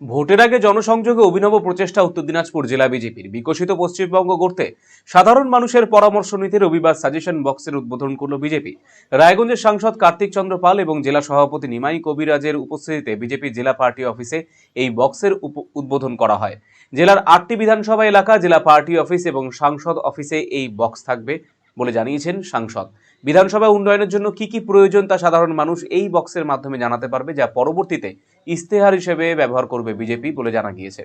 ভোটের আগে জনসংযোগে অভিনব প্রচেষ্টা উত্তর দিনাজপুর জেলা বিজেপির। বিকশিত পশ্চিমবঙ্গ গড়তে সাধারণ মানুষের পরামর্শ নিতে রবিবার সাজেশন বক্সের উদ্বোধন করল বিজেপি। রায়গঞ্জের সাংসদ কার্তিক চন্দ্র পাল এবং জেলা সভাপতি নিমাই কবিরাজের উপস্থিতিতে বিজেপি জেলা পার্টি অফিসে এই বক্সের উদ্বোধন করা হয়। জেলার আটটি বিধানসভা এলাকা, জেলা পার্টি অফিস এবং সাংসদ অফিসে এই বক্স থাকবে। বলে জানিয়েছেন সাংসদ। বিধানসভা উন্নয়নের জন্য কি কি প্রয়োজন তা সাধারণ মানুষ এই বক্সের মাধ্যমে জানাতে পারবে, যা পরবর্তীতে ইস্তেহার হিসেবে ব্যবহার করবে বিজেপি বলে জানা গিয়েছে।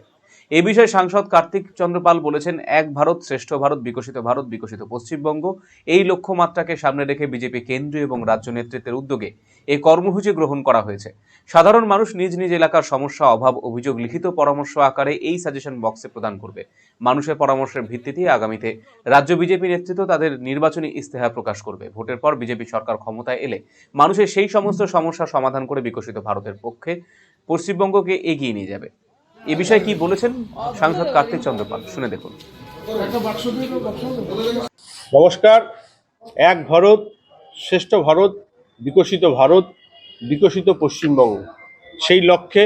এ বিষয়ে সাংসদ কার্তিক চন্দ্রপাল বলেছেন, এক ভারত শ্রেষ্ঠ ভারত, বিকশিত ভারত, বিকশিত পশ্চিমবঙ্গ, এই লক্ষ্যমাত্রাকে সামনে রেখে বিজেপি কেন্দ্রীয় এবং রাজ্য নেতৃত্বের উদ্যোগে এই কর্মসূচি গ্রহণ করা হয়েছে। সাধারণ মানুষ নিজ নিজ এলাকার সমস্যা, অভাব, অভিযোগ, লিখিত পরামর্শ আকারে এই সাজেশন বক্সে প্রদান করবে। মানুষের পরামর্শের ভিত্তিতে আগামীতে রাজ্য বিজেপি নেতৃত্ব তাদের নির্বাচনী ইস্তেহার প্রকাশ করবে। ভোটের পর বিজেপি সরকার ক্ষমতায় এলে মানুষের সেই সমস্ত সমস্যা সমাধান করে বিকশিত ভারতের পক্ষে পশ্চিমবঙ্গকে এগিয়ে নিয়ে যাবে। এ বিষয়ে কি বলেছেন সাংসদ কার্তিক চন্দ্রপাল শুনে দেখুন। নমস্কার। এক ভারত, শ্রেষ্ঠ ভারত বিকশিত ভারত, বিকশিত পশ্চিমবঙ্গ। সেই লক্ষ্যে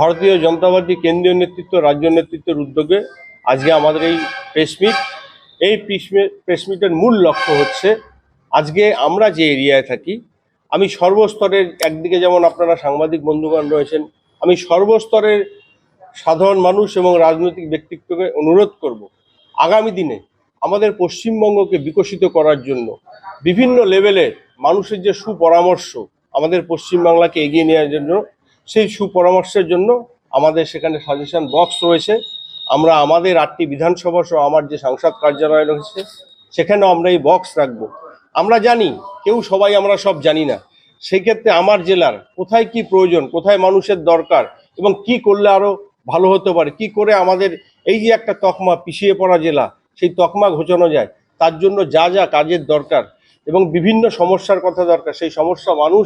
ভারতীয় জনতা পার্টি কেন্দ্রীয় নেতৃত্ব, রাজ্য নেতৃত্বের উদ্যোগে আজকে আমাদের এই প্রেসমিট এই প্রেস মিটের মূল লক্ষ্য হচ্ছে আজকে আমরা যে এরিয়ায় থাকি, আমি সর্বস্তরের একদিকে যেমন আপনারা সাংবাদিক বন্ধুগণ রয়েছেন, আমি সর্বস্তরের সাধারণ মানুষ এবং রাজনৈতিক ব্যক্তিত্বকে অনুরোধ করব, আগামী দিনে আমাদের পশ্চিমবঙ্গকে বিকশিত করার জন্য বিভিন্ন লেভেলে মানুষের যে সুপরামর্শ আমাদের পশ্চিমবাংলাকে এগিয়ে নেওয়ার জন্য, সেই সুপরামর্শের জন্য আমাদের সেখানে সাজেশন বক্স রয়েছে। আমরা আমাদের আটটি বিধানসভা সহ আমার যে সাংসদ কার্যালয় রয়েছে, সেখানেও আমরা এই বক্স রাখব। আমরা জানি, কেউ সবাই আমরা সব জানি না সেই ক্ষেত্রে আমার জেলার কোথায় কি প্রয়োজন, কোথায় মানুষের দরকার এবং কি করলে আরও ভালো হতে পারে, কি করে আমাদের এই যে একটা তকমা পিছিয়ে পড়া জেলা সেই তকমা ঘোচানো যায়। তার জন্য যা যা কাজের দরকার এবং বিভিন্ন সমস্যার কথা দরকার, সেই সমস্যা মানুষ,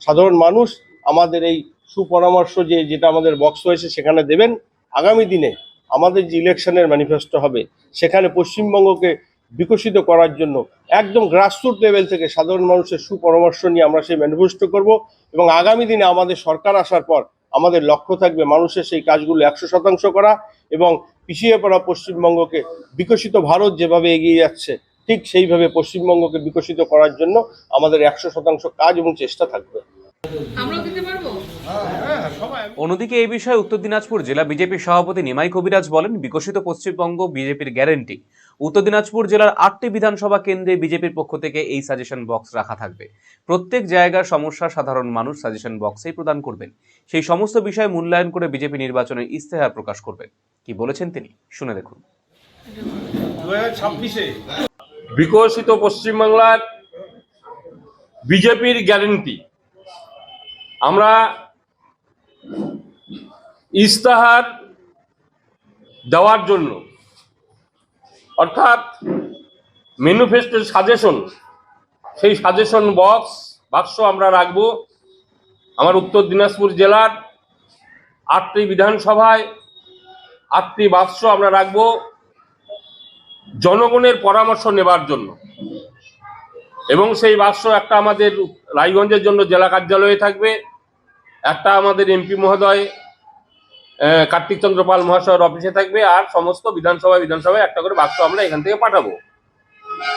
সাধারণ মানুষ আমাদের এই সুপরামর্শ যে, যেটা আমাদের বক্স রয়েছে সেখানে দেবেন। আগামী দিনে আমাদের যে ইলেকশনের ম্যানিফেস্টো হবে, সেখানে পশ্চিমবঙ্গকে বিকশিত করার জন্য একদম গ্রাসরুট লেভেল থেকে সাধারণ মানুষের সুপরামর্শ নিয়ে আমরা সেই ম্যানিফেস্টো করব এবং আগামী দিনে আমাদের সরকার আসার পর আমাদের লক্ষ্য থাকবে মানুষের সেই কাজগুলো একশো শতাংশ করা এবং পিছিয়ে পড়া পশ্চিমবঙ্গকে বিকশিত ভারত যেভাবে এগিয়ে যাচ্ছে, ঠিক সেইভাবে পশ্চিমবঙ্গকে বিকশিত করার জন্য আমাদের একশো শতাংশ কাজ এবং চেষ্টা থাকবে। পারব? অন্যদিকে এই বিষয়ে উত্তর দিনাজপুর জেলা বিজেপি সভাপতি নিমাই কবিরাজ বলেন বিকশিত পশ্চিমবঙ্গ বিজেপির গ্যারেন্টি। উত্তর দিনাজপুর জেলার আটটি বিধানসভা কেন্দ্রে বিজেপির পক্ষ থেকে এই সাজেশন বক্স রাখা থাকবে। প্রত্যেক জায়গার সমস্যা সাধারণ মানুষ সাজেশন বক্সেই প্রদান করবেন। সেই সমস্ত বিষয় মূল্যায়ন করে বিজেপি নির্বাচনের ইস্তেহার প্রকাশ করবেন। কি বলেছেন তিনি? শুনে দেখুন। বিকশিত পশ্চিমবাংলার বিজেপির গ্যারেন্টি। আমরা ইস্তাহার দেওয়ার জন্য, অর্থাৎ ম্যানিফেস্টোর সাজেশন সেই সাজেশন বক্স বাক্স আমরা রাখব আমার উত্তর দিনাজপুর জেলার আটটি বিধানসভায়, আটটি বাক্স আমরা রাখব জনগণের পরামর্শ নেবার জন্য। এবং সেই বাক্স একটা আমাদের রায়গঞ্জের জন্য জেলা কার্যালয়ে থাকবে, একটা আমাদের এমপি মহোদয় কার্তিক চন্দ্র পাল মহাশয়ের অফিসে থাকবে আর সমস্ত বিধানসভায় বিধানসভায় একটা করে বাক্স আমরা এখান থেকে পাঠাবো।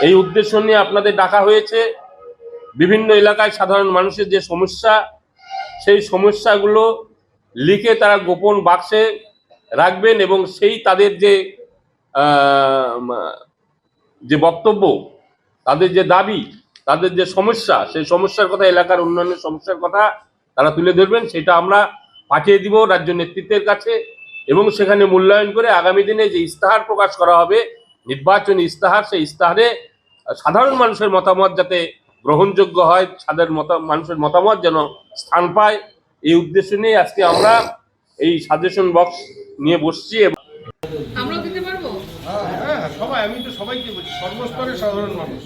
এই উদ্দেশ্য নিয়ে আপনাদের ডাকা হয়েছে। বিভিন্ন এলাকায় সাধারণ মানুষের যে সমস্যা, সেই সমস্যাগুলো লিখে তারা গোপন বাক্সে রাখবেন এবং সেই তাদের যে যে বক্তব্য, তাদের যে দাবি, তাদের যে সমস্যা, সেই সমস্যার কথা, এলাকার উন্নয়নের সমস্যার কথা তারা তুলে ধরবেন। সেটা আমরা পাঠিয়ে দিব রাজ্য নেতৃত্বের কাছে এবং সেখানে মূল্যায়ন করে আগামী দিনে যে ইস্তাহার প্রকাশ করা হবে নির্বাচনী ইস্তাহার সেই ইস্তাহারে সাধারণ মানুষের মতামত যাতে গ্রহণযোগ্য হয় সাধারণ মত মানুষের মতামত যেন স্থান পায় এই উদ্দেশ্য নিয়ে আজকে আমরা এই সাজেশন বক্স নিয়ে বসছি আমরাও দিতে পারব? হ্যাঁ সবাই আমি তো সবাইকে বলছি সর্বস্তরের সাধারণ মানুষ।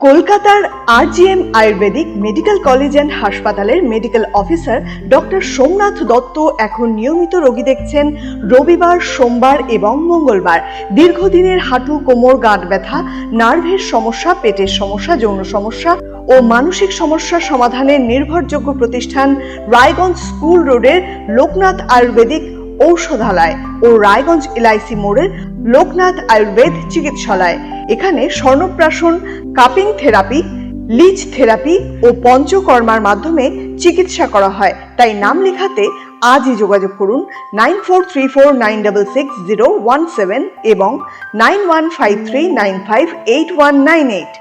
কলকাতার RGM Ayurvedic medical college and হাসপাতালের medical officer doctor Somnath Dutta এখন নিয়মিত রোগী দেখছেন রবিবার, সোমবার এবং মঙ্গলবার। দীর্ঘদিনের হাঁটু, কোমর, গাঁট ব্যথা, নার্ভের সমস্যা, পেটের সমস্যা, যৌন সমস্যা ও মানসিক সমস্যা সমাধানের নির্ভরযোগ্য প্রতিষ্ঠান রায়গঞ্জ স্কুল রোডের লোকনাথ আয়ুর্বেদিক ঔষধালয় ও রায়গঞ্জ এলআইসি মোড়ের লোকনাথ আয়ুর্বেদ চিকিৎসালয়। এখানে স্বর্ণপ্রাশন, কাপিং থেরাপি লিচ থেরাপি ও পঞ্চকর্মার মাধ্যমে চিকিৎসা করা হয়। তাই নাম লেখাতে আজই যোগাযোগ করুন nine four three four nine double six zero one seven এবং nine one five three nine five eight one nine eight.